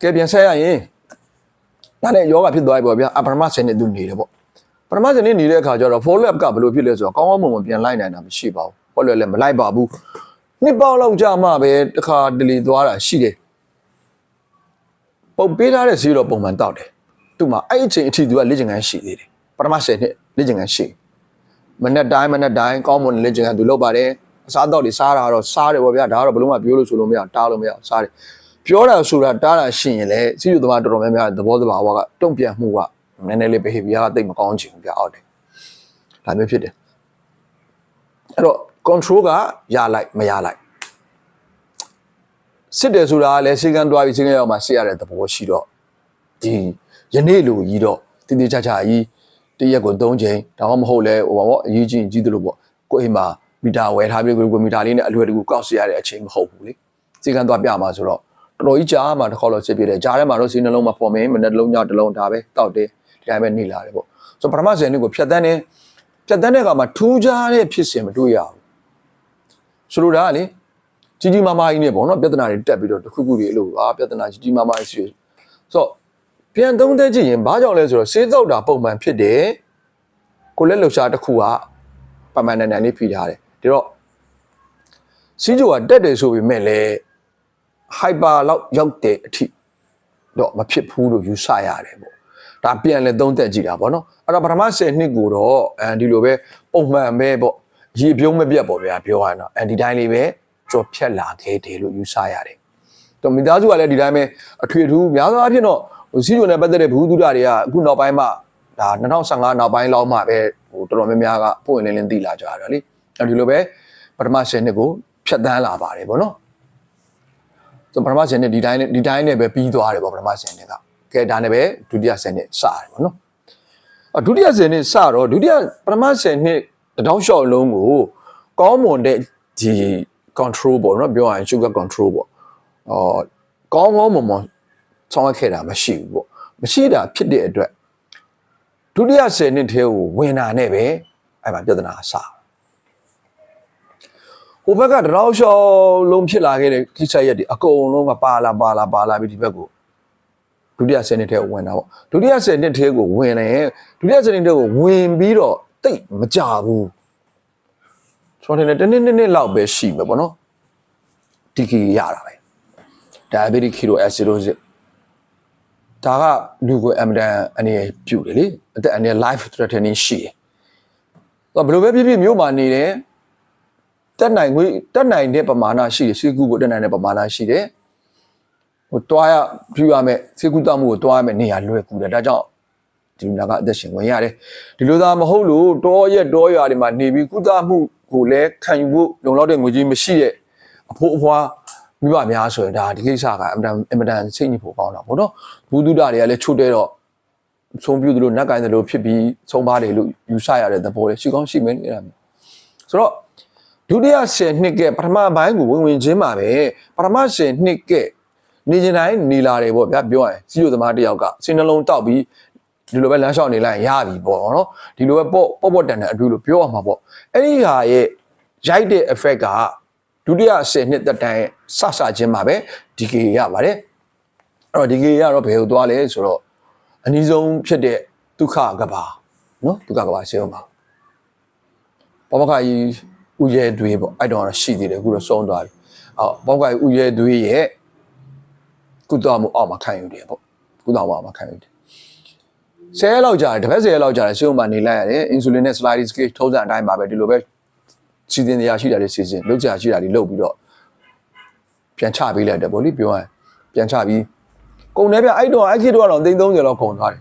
ကဲပြန်ဆက်ရရင်ဒါနဲ့ယောဂဖြစ်သွားပြီပေါ့ဗျာအပရမဆယ်နဲ့သူနေတယ်ပေါ့ပရမဆယ်နဲ့နေတဲ့အခါကျတော့ follow up ကဘယ်လိုဖြစ်လဲဆိုတော့ကောင်းကောင်းမွန်မွန်ပြန်လိုက်နိုင်တာမရှိပါဘူး follow up လည်းမလိုက်ပါဘူးနှစ်ပေါက်လောက်ကြာမှပဲတစ်ခါတလီသွားတာရှိတယ်ပုတ်ပေးထားတဲ့ဈေးတော့ပုံမှန်တောက်တယ်သူ့မှာအဲ့အချိန်အထိသူကလေ့ကျင့်ခန်းရှိသေးတယ်ပရမဆယ်နဲ့လေ့ကျင့်ခန်းရှိမနေ့တိုင်းမနေ့တိုင်းကောင်းမွန်လေ့ကျင့်ခန်းသူလုပ်ပါတယ် အစားတော့တွေစားတာတော့စားတယ်ပေါ့ဗျာဒါကတော့ဘယ်လို့မှပြောလို့ဆိုလို့မရတားလို့မရစားတယ်ပြောတာဆိုတာတားတာရှိရင်လည်းစီးယူသမားတော်တော်များများသဘောတဘာဝကတုံ့ပြန်မှုကနည်းနည်းလေး behavior ကတိတ်မကောင်းချင်ဘူးဗျာဟုတ်တယ်ဒါမျိုးဖြစ်တယ်အဲ့တော့ control ကရလိုက်မရလိုက်စစ်တယ်ဆိုတာကလည်းစီကံတွားပြီးစီကံရောက်မှစစ်ရတဲ့သဘောရှိတော့ဒီယနေ့လိုကြီးတော့တည်တည်ချာချာကြီးတရက်ကို၃ချိန်ဒါမှမဟုတ်လဲဟိုပါပေါ့အရေးကြီးကြီးတယ်လို့ပေါ့ကိုယ့်အိမ်မှာ မီတာဝယ်ထားပြီးကိုယ်မီတာလေးနဲ့အလွယ်တကူကောက်စီရတဲ့အချိန်မဟုတ်ဘူးလေစီကံတွားပြမှာဆိုတော့တော်တော်ကြီးကြားမှာတစ်ခေါက်တော့စစ်ပြတယ်ကြားထဲမှာတော့စီနှလုံးမှာ form မနေ့တစ်လုံးညတစ်လုံးဒါပဲတောက်တယ်ဒီတိုင်းပဲနေလာတယ်ပေါ့ဆိုတော့ပထမဆယ်နှစ်ကိုဖြတ်တန်းနေဖြတ်တန်းတဲ့အခါမှာထူးခြားတဲ့ဖြစ်စဉ်မတွေ့ရဘူးဆိုလိုတာကလေကြီးကြီးမားမားကြီးနဲ့ပေါ့နော်ပြဿနာတွေတက်ပြီးတော့တစ်ခုခုတွေအဲ့လိုအာပြဿနာကြီးကြီးမားမားကြီးရှိဆိုတော့ပြန်သုံးသပ်ကြည့်ရင်ဘာကြောင့်လဲဆိုတော့စေးသောက်တာပုံမှန်ဖြစ်တယ်ကိုလက်လှူရှားတစ်ခုကပမာဏနန်လေးဖိထားတယ် ဒါတော့စီးကြိုကတက်တယ်ဆိုပေမဲ့လည်း hyper လောက်ရောက်တဲ့အထိတော့မဖြစ်ဘူးလို့ယူဆရတယ်ပေါ့ဒါပြန်လဲသုံးသက်ကြည့်တာပေါ့နော်အဲ့တော့ပထမ10နှစ်ကိုတော့အဲဒီလိုပဲပုံမှန်ပဲပေါ့ရေပြုံးမပြတ်ပေါ့ဗျာပြောရရင်တော့အဲဒီတိုင်းလေးပဲကြော်ဖြတ်လာခဲ့တယ်လို့ယူဆရတယ်တော့မိသားစုကလည်းဒီတိုင်းပဲအထွေထူးများသောအားဖြင့်တော့ဟိုစီးဂျိုနဲ့ပတ်သက်တဲ့ဘူးသူဒတွေကအခုနောက်ပိုင်းမှာဒါ2015နောက်ပိုင်းလောက်မှပဲဟိုတော်တော်များများကပွင့်လင်းလင်းသိလာကြတာလေအဲ ဒီလိုပဲပထမ10နှစ်ကိုဖြတ်တန်းလာပါတယ်ပေါ့နော်ဆိုပထမဆယ်နှစ်ဒီတိုင်းနဲ့ဒီတိုင်းနဲ့ပဲပြီးသွားတယ်ပေါ့ပထမဆယ်နှစ်ကကဲဒါနဲ့ပဲဒုတိယဆယ်နှစ်စတယ်ပေါ့နော်အဒုတိယဆယ်နှစ်စတော့ဒုတိယပထမဆယ်နှစ်တတောင်းလျှော့လုံးကိုကောင်းမွန်တဲ့ဒီ control ပေါ့နော်ပြောရရင် sugar control ပေါ့အော်ကောင်းကောင်းမွန်မွန်ဆောင်ရွက်ခဲ့တာမရှိဘူးပေါ့မရှိတာဖြစ်တဲ့အတွက်ဒုတိယဆယ်နှစ်ထဲကိုဝင်တာနဲ့ပဲအဲ့မှာပြဿနာစတယ်ဟို ဘက်ကတရောရှော်လုံးဖြစ်လာခဲ့တဲ့ကိစ္စရက်တွေအကုန်လုံးကပါလာပါလာပါလာပြီးဒီဘက်ကိုဒုတိယဆယ်နှစ်ထဲကိုဝင်တာပေါ့ဒုတိယဆယ်နှစ်ထဲကိုဝင်တယ်ဒုတိယဆယ်နှစ်ထဲကိုဝင်ပြီးတော့တိတ်မကြဘူးကျွန်တော်ထင်တယ်တစ်နှစ်နှစ်နှစ်လောက်ပဲရှိမှာပေါ့နော်ဒီကီရတာပဲ diabetic ketoacidosis ဒါကလူကိုအမတန်အနေနဲ့ပြုတယ်လေအသက်အနေနဲ့ life threatening ရှိတယ်တော့ဘယ်လိုပဲဖြစ်ဖြစ်မြို့မှာနေတယ် တက်နိုင်ငွေတက်နိုင်တဲ့ပမာဏရှိတယ်စီကူကိုတက်နိုင်တဲ့ပမာဏရှိတယ်ဟိုတွားရပြရမယ်စီကူတောက်မှုကိုတွားရမယ်နေရာလွယ်ကူတယ်ဒါကြောင့်ဒီလူနာကအသက်ရှင်ဝင်ရတယ်ဒီလိုသာမဟုတ်လို့တောရက်တောရွာတွေမှာနေပြီးကုသမှုကိုလည်းခံယူဖို့လုံလောက်တဲ့ငွေကြီးမရှိတဲ့အဖိုးအဖွားမိဘများဆိုရင်ဒါဒီကိစ္စကအင်မတန်အင်မတန်စိတ်ညစ်ဖို့ကောင်းတာပေါ့နော်ဘူးတုဒတွေကလည်းချုပ်တဲ့တော့ဆုံးပြသလိုနက်ကိုင်းသလိုဖြစ်ပြီးဆုံးပါတယ်လို့ယူဆရတဲ့သဘောလေးရှိကောင်းရှိမယ်အဲ့ဒါမျိုးဆိုတော့ ဒုတိယ10နှစ်ကပထမပိုင်းကိုဝင်ဝင်ချင်းပါပဲပထမ10နှစ်ကနေကျင်တိုင်းနေလာတယ်ပေါ့ဗျာပြောရရင်စီးရိုသမားတစ်ယောက်ကစင်းနှလုံးတောက်ပြီးဒီလိုပဲလမ်းလျှောက်နေလိုက်ရင်ရပြီပေါ့နော်ဒီလိုပဲပေါ့ပေါ့ပေါ့တန်တန်အတူလို့ပြောရမှာပေါ့အဲ့ဒီဟာရဲ့ရိုက်တဲ့ effect ကဒုတိယ10နှစ်သက်တမ်းရဲ့ဆဆချင်းမှာပဲဒီကေရပါတယ်အဲ့တော့ဒီကေရတော့ဘယ်ကိုသွားလဲဆိုတော့အနည်းဆုံးဖြစ်တဲ့ဒုက္ခကဘာနော်ဒုက္ခကဘာရှင်းအောင်ပါပေါပခါကြီး ဥရဲတွေးပေါ့အဲ့တော့ရှိသေးတယ်အခုတော့ဆုံးသွားပြီအော်ပေါပခါကြီးဥရဲတွေးရဲ့ကုသမှုအောက်မှာခံယူတယ်ပေါ့ကုသမှုအောက်မှာခံယူတယ်ဆယ်ရက်လောက်ကြာတယ်တစ်ပတ်ဆယ်ရက်လောက်ကြာတယ်ဆေးရုံမှာနေလိုက်ရတယ်အင်ဆူလင်နဲ့ sliding scale ထုံးစံအတိုင်းပါပဲဒီလိုပဲစီစဉ်တရားရှိတာတွေစီစဉ်လုပ်ကြရှိတာတွေလုပ်ပြီးတော့ပြန်ချပေးလိုက်တယ်ပေါ့လေပြောရရင်ပြန်ချပြီးကုန်တယ်ဗျအဲ့တော့အဲ့ခေတ်တော့တော့330လောက်ကုန်သွားတယ်